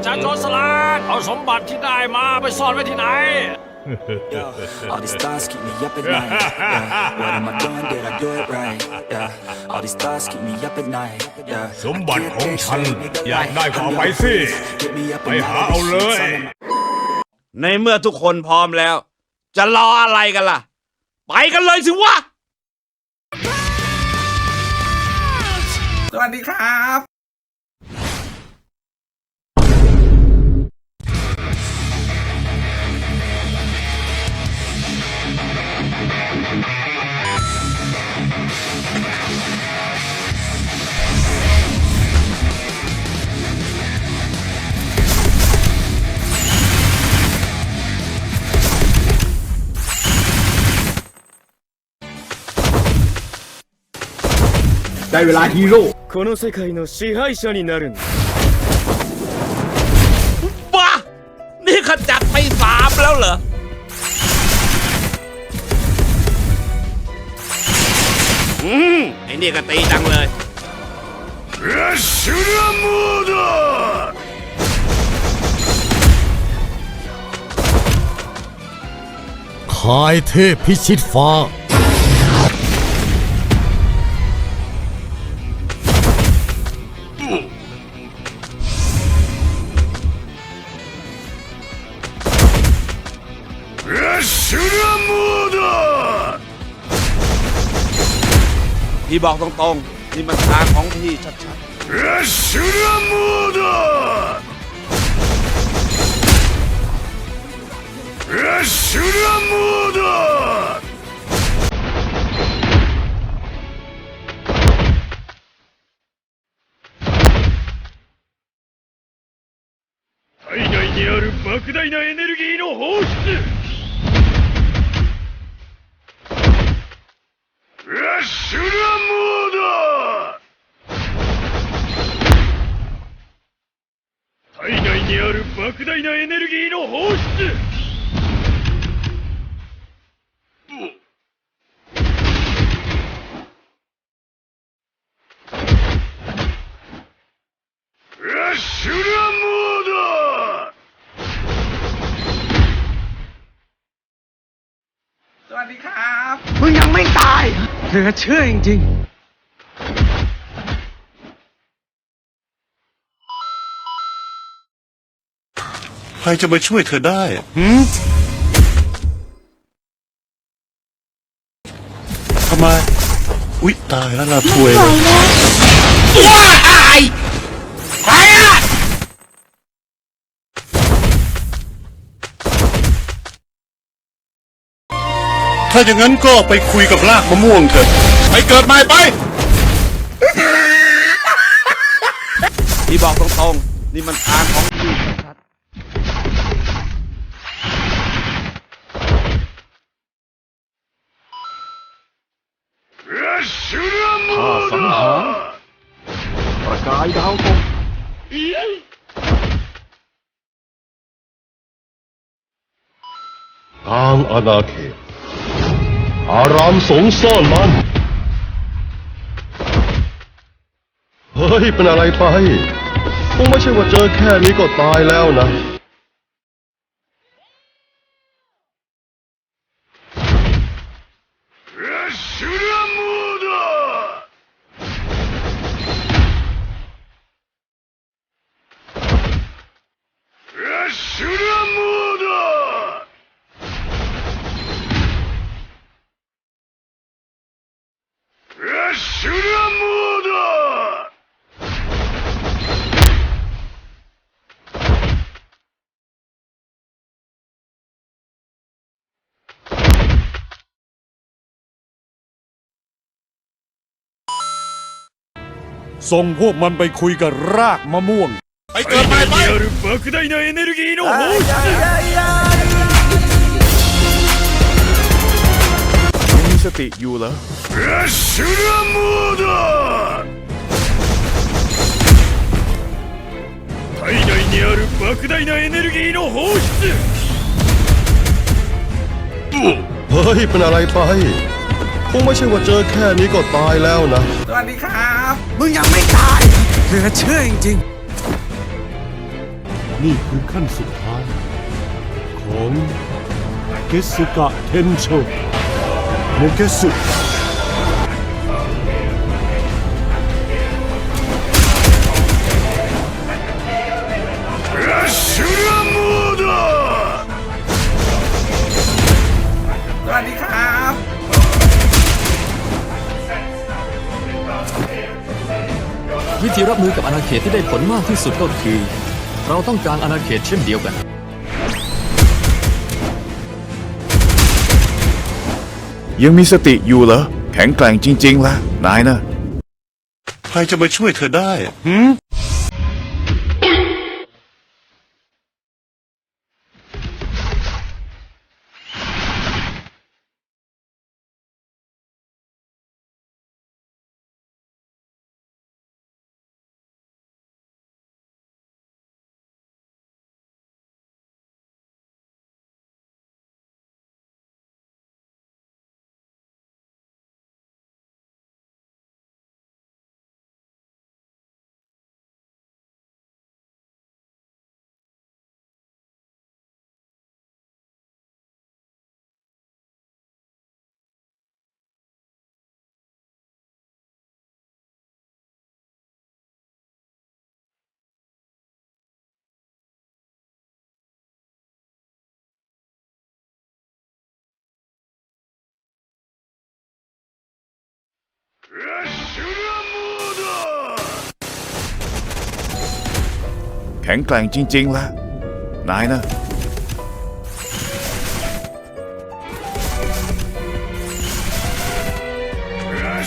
ราชาโจรสลัดเอาสมบัติที่ได้มาไปซ่อนไว้ที่ไหน Yo, all these thoughts keep me up at night. Yeah. What am I doing? Did I do it right? Yeah. All these thoughts keep me up at night. Yeah. สมบัติของฉัน อยากได้ก็เอาไปสิ Get me up ไป at หา night. เอาเลย ในเมื่อทุกคนพร้อมแล้ว จะรออะไรกันล่ะ ไปกันเลยสิวะ สวัสดีครับ ได้เวลาฮีโร่ この世界の支配者になるんだ บ้า นี่ขจัดไปสามแล้วเหรอ อื ไอ้นี่ก็ตีดังเลยรัชชูมูดคายเทพพิชิตฟ้า รัชชูมู พี่บอกตรงๆ นี่มันทางของพี่ชัด シュラモードシュラモード 体内にある莫大なエネルギーの放出 ラッシュラモード。体内にある莫大なエネルギーの放出。 เหลือเชื่อจริงใครจะมาช่วยเธอได้หืมทำไม อุ๊ย ตายแล้วล่ะถวยเลย ถ้าอย่างนั้นก็ไปคุยกับรากมะม่วงเถอะไปเกิดใหม่ไปที่บอกตรงๆ นี่มันทางของพี่ชัดข้าสังหารประกายดาวตกทางอนาเขต อารามสงซ่อนมัน เฮ้ย เป็นอะไรไปคงไม่ใช่ว่าเจอแค่นี้ก็ตายแล้วนะ ส่งพวกมันไปคุยกับรากมะม่วง ไปเกิดใหม่ไปある莫大なエネルギーの放出 มีสติอยู่เหรอ シュラモード体内にある莫大なエネルギーの放出 เฮ้ย เป็นอะไรไป คงไม่ใช่ว่าเจอแค่นี้ก็ตายแล้วนะๆสวัสดีครับ มึงยังไม่ตาย เหลือเชื่อจริงๆ นี่คือขั้นสุดท้าย ของเกสึกะเทนโชโมเกสึ ธีรับมือกับอาณาเขตที่ได้ผลมากที่สุดก็คือ เราต้องการอาณาเขตเช่นเดียวกัน ยังมีสติอยู่เหรอ แข็งแกร่งจริงๆล่ะ นายนะ ใครจะมาช่วยเธอได้หืม แข็งแกร่งจริงๆล่ะนายนะ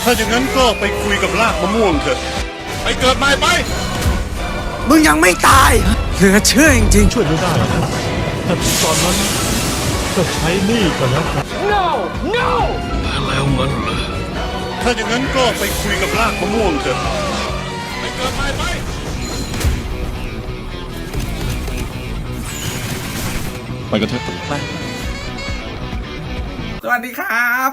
ถ้าอย่างนั้นก็ไปคุยกับรากมะม่วงเถอะ ไปเกิดใหม่ไป มึงยังไม่ตาย เหลือเชื่อจริงๆช่วยไม่ได้แต่ถึงตอนนั้นก็ใช้หนี่กันแล้ว ถ้าอย่างนั้นก็ไปคุยกับรากมะม่วงเถอะไปเกิดไปไปไปกันเถอะไป สวัสดีครับ